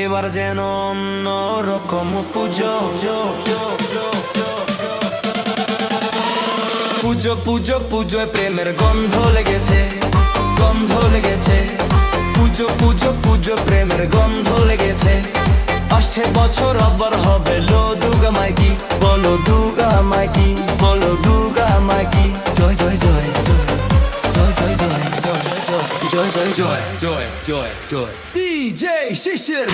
এবার যেন অন্য রকম পুজো। পুজো পুজো, পুজোয় প্রেমের গন্ধ লেগেছে গন্ধ লেগেছে। পুজো পুজো পুজো, প্রেমের গন্ধ লেগেছে। আসছে বছর আবার joy joy joy joy dj 谢谢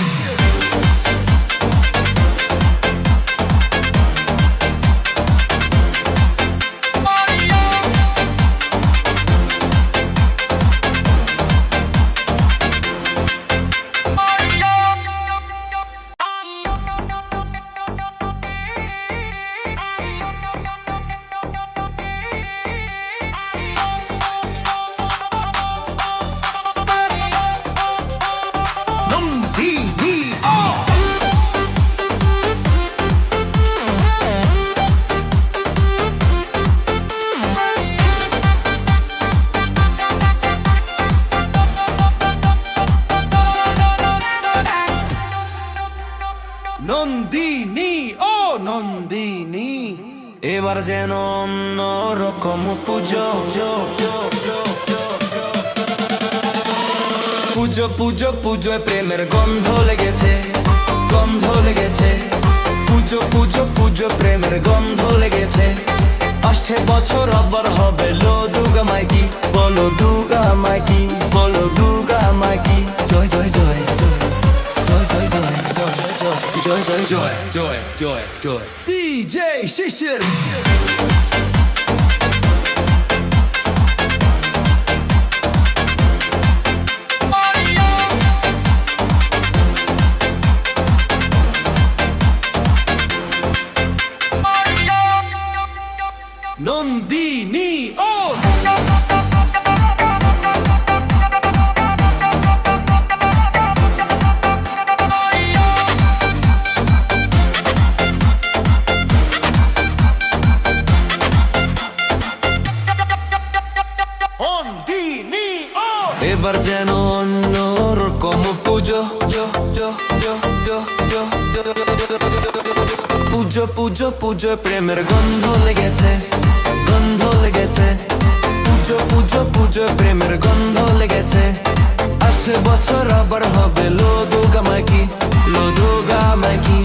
Nandini, ও নন্দিনী। এবার যেন অন্য রকম পুজো। পুজো পুজো, পুজোয় প্রেমের গন্ধ লেগেছে গন্ধ লেগেছে। পুজো পুজো পুজো, প্রেমের গন্ধ লেগেছে। আসছে বছর, আবার হবে লো দুর্গা মাইকি। বলো Durga মাইকি। joy, joy, joy, joy. DJ Shishir. Nondini, oh! এবার যেন অন্যরকম পুজো। পুজো পুজো পুজো প্রেমের গন্ধ লেগেছে গন্ধ লেগেছে। পুজো পুজো পুজো প্রেমের গন্ধ লেগেছে। আসছে বছর, আবার হবে লো দুগা মাইকি লো দুগা মাইকি